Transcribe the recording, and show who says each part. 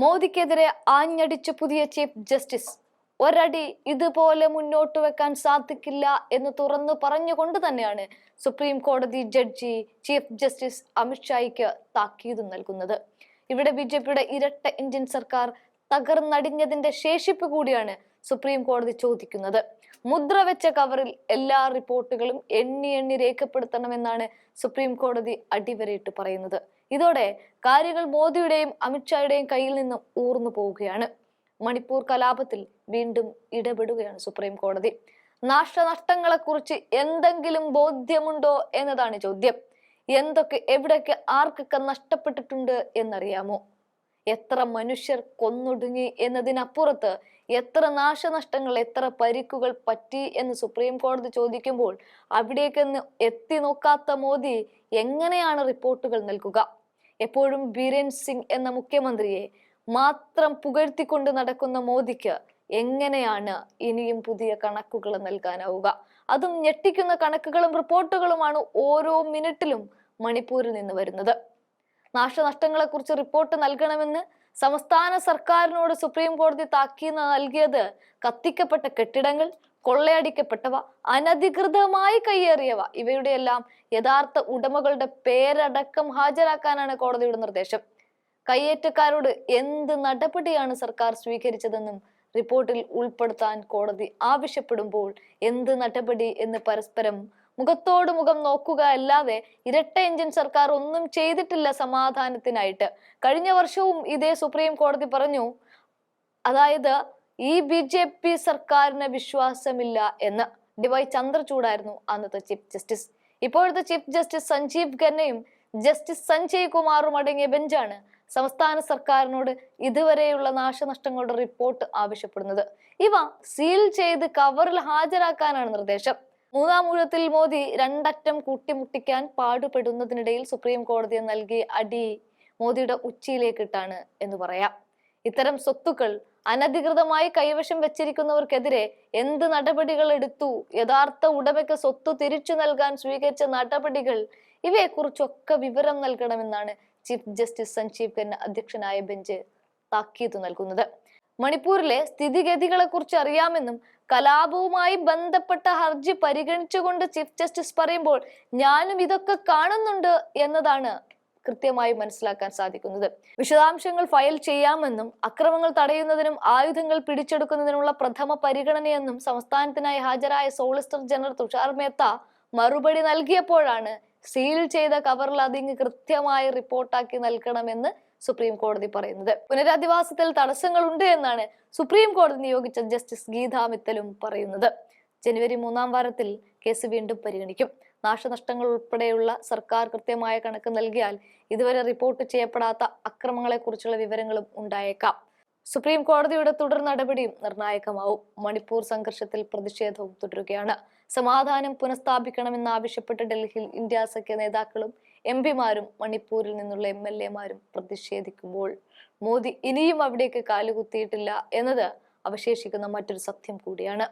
Speaker 1: മോദിക്കെതിരെ ആഞ്ഞടിച്ച പുതിയ chief justice. ഒരടി ഇതുപോലെ മുന്നോട്ട് വെക്കാൻ സാധിക്കില്ല എന്ന് തുറന്നു പറഞ്ഞുകൊണ്ട് തന്നെയാണ് സുപ്രീം കോടതി ജഡ്ജി ചീഫ് ജസ്റ്റിസ് അമിത്ഷായ്ക്ക് താക്കീത് നൽകുന്നത്. ഇവിടെ ബി ഇരട്ട ഇന്ത്യൻ സർക്കാർ തകർന്നടിഞ്ഞതിന്റെ ശേഷിപ്പ് കൂടിയാണ് സുപ്രീം കോടതി ചോദിക്കുന്നത്. മുദ്ര വെച്ച കവറിൽ എല്ലാ റിപ്പോർട്ടുകളും എണ്ണി എണ്ണി രേഖപ്പെടുത്തണമെന്നാണ് സുപ്രീം കോടതി അടിവരയിട്ട് പറയുന്നത്. ഇതോടെ കാര്യങ്ങൾ മോദിയുടെയും അമിത്ഷായുടെയും കയ്യിൽ നിന്നും ഊർന്നു പോവുകയാണ്. മണിപ്പൂർ കലാപത്തിൽ വീണ്ടും ഇടപെടുകയാണ് സുപ്രീം കോടതി. നാശനഷ്ടങ്ങളെക്കുറിച്ച് എന്തെങ്കിലും ബോധ്യമുണ്ടോ എന്നതാണ് ചോദ്യം. എന്തൊക്കെ എവിടെയൊക്കെ ആർക്കൊക്കെ നഷ്ടപ്പെട്ടിട്ടുണ്ട് എന്നറിയാമോ? എത്ര മനുഷ്യർ കൊന്നൊടുങ്ങി എന്നതിനപ്പുറത്ത് എത്ര നാശനഷ്ടങ്ങൾ എത്ര പരിക്കുകൾ പറ്റി എന്ന് സുപ്രീം കോടതി ചോദിക്കുമ്പോൾ അവിടേക്ക് എത്തി നോക്കാത്ത മോദി എങ്ങനെയാണ് റിപ്പോർട്ടുകൾ നൽകുക? എപ്പോഴും ബീരേൻ സിംഗ് എന്ന മുഖ്യമന്ത്രിയെ മാത്രം പുകഴ്ത്തിക്കൊണ്ട് നടക്കുന്ന മോദിക്ക് എങ്ങനെയാണ് ഇനിയും പുതിയ കണക്കുകൾ നൽകാനാവുക? അതും ഞെട്ടിക്കുന്ന കണക്കുകളും റിപ്പോർട്ടുകളുമാണ് ഓരോ മിനിറ്റിലും മണിപ്പൂരിൽ നിന്ന് വരുന്നത്. നാശനഷ്ടങ്ങളെക്കുറിച്ച് റിപ്പോർട്ട് നൽകണമെന്ന് സംസ്ഥാന സർക്കാരിനോട് സുപ്രീം കോടതി താക്കീത് നൽകിയത് കത്തിക്കപ്പെട്ട കെട്ടിടങ്ങൾ കൊള്ളയടിക്കപ്പെട്ടവ അനധികൃതമായി കയ്യേറിയവ. ഇവയുടെയെല്ലാം യഥാർത്ഥ ഉടമകളുടെ പേരടക്കം ഹാജരാക്കാനാണ് കോടതിയുടെ നിർദ്ദേശം. കയ്യേറ്റക്കാരോട് എന്ത് നടപടിയാണ് സർക്കാർ സ്വീകരിച്ചതെന്നും റിപ്പോർട്ടിൽ ഉൾപ്പെടുത്താൻ കോടതി ആവശ്യപ്പെടുമ്പോൾ എന്ത് നടപടി എന്ന് പരസ്പരം മുഖത്തോട് മുഖം നോക്കുക അല്ലാതെ ഇരട്ട എഞ്ചിൻ സർക്കാർ ഒന്നും ചെയ്തിട്ടില്ല സമാധാനത്തിനായിട്ട്. കഴിഞ്ഞ വർഷവും ഇതേ സുപ്രീം കോടതി പറഞ്ഞു അതായത് ഈ ബി ജെ പി സർക്കാരിന് വിശ്വാസമില്ല എന്ന്. ഡിവൈ ചന്ദ്രചൂഡായിരുന്നു അന്നത്തെ ചീഫ് ജസ്റ്റിസ്. ഇപ്പോഴത്തെ ചീഫ് ജസ്റ്റിസ് സഞ്ജീവ് ഖന്നയും ജസ്റ്റിസ് സഞ്ജയ് കുമാറും അടങ്ങിയ ബെഞ്ചാണ് സംസ്ഥാന സർക്കാരിനോട് ഇതുവരെയുള്ള നാശനഷ്ടങ്ങളുടെ റിപ്പോർട്ട് ആവശ്യപ്പെടുന്നത്. ഇവ സീൽ ചെയ്ത് കവറിൽ ഹാജരാക്കാനാണ് നിർദ്ദേശം. മൂന്നാം ഊഴത്തിൽ മോദി രണ്ടറ്റം കൂട്ടിമുട്ടിക്കാൻ പാടുപെടുന്നതിനിടയിൽ സുപ്രീം കോടതി നൽകിയ അടി മോദിയുടെ ഉച്ചയിലേക്കിട്ടാണ് എന്ന് പറയാം. ഇത്തരം സ്വത്തുക്കൾ അനധികൃതമായി കൈവശം വെച്ചിരിക്കുന്നവർക്കെതിരെ എന്ത് നടപടികൾ എടുത്തു യഥാർത്ഥ ഉടമയ്ക്ക് സ്വത്ത് തിരിച്ചു നൽകാൻ സ്വീകരിച്ച നടപടികൾ ഇവയെക്കുറിച്ചൊക്കെ വിവരം നൽകണമെന്നാണ് ചീഫ് ജസ്റ്റിസ് സഞ്ജീവ് ഖന്ന അധ്യക്ഷനായ ബെഞ്ച് താക്കീത് നൽകുന്നത്. മണിപ്പൂരിലെ സ്ഥിതിഗതികളെ കുറിച്ച് അറിയാമെന്നും കലാപവുമായി ബന്ധപ്പെട്ട ഹർജി പരിഗണിച്ചുകൊണ്ട് ചീഫ് ജസ്റ്റിസ് പറയുമ്പോൾ ഞാനും ഇതൊക്കെ കാണുന്നുണ്ട് എന്നതാണ് കൃത്യമായി മനസ്സിലാക്കാൻ സാധിക്കുന്നത്. വിശദാംശങ്ങൾ ഫയൽ ചെയ്യാമെന്നും അക്രമങ്ങൾ തടയുന്നതിനും ആയുധങ്ങൾ പിടിച്ചെടുക്കുന്നതിനുള്ള പ്രഥമ പരിഗണനയെന്നും സംസ്ഥാനത്തിനായി ഹാജരായ സോളിസിറ്റർ ജനറൽ തുഷാർ മേത്ത മറുപടി നൽകിയപ്പോഴാണ് സീൽ ചെയ്ത കവറിൽ അതിങ്ങ് കൃത്യമായി റിപ്പോർട്ടാക്കി നൽകണമെന്ന് സുപ്രീം കോടതി പറയുന്നത്. പുനരധിവാസത്തിൽ തടസ്സങ്ങൾ ഉണ്ട് എന്നാണ് സുപ്രീം കോടതി നിയോഗിച്ച ജസ്റ്റിസ് ഗീതാ മിത്തലും പറയുന്നത്. ജനുവരി മൂന്നാം വാരത്തിൽ കേസ് വീണ്ടും പരിഗണിക്കും. നാശനഷ്ടങ്ങൾ ഉൾപ്പെടെയുള്ള സർക്കാർ കൃത്യമായ കണക്ക് നൽകിയാൽ ഇതുവരെ റിപ്പോർട്ട് ചെയ്യപ്പെടാത്ത അക്രമങ്ങളെക്കുറിച്ചുള്ള വിവരങ്ങളും ഉണ്ടായേക്കാം. സുപ്രീം കോടതിയുടെ തുടർ നടപടിയും നിർണായകമാവും. മണിപ്പൂർ സംഘർഷത്തിൽ പ്രതിഷേധവും തുടരുകയാണ്. സമാധാനം പുനഃസ്ഥാപിക്കണമെന്നാവശ്യപ്പെട്ട് ഡൽഹിയിൽ ഇന്ത്യ സഖ്യ നേതാക്കളും എം പിമാരും മണിപ്പൂരിൽ നിന്നുള്ള എം എൽ എമാരും പ്രതിഷേധിക്കുമ്പോൾ മോദി ഇനിയും അവിടേക്ക് കാലുകുത്തിയിട്ടില്ല എന്നത് അവശേഷിക്കുന്ന മറ്റൊരു സത്യം കൂടിയാണ്.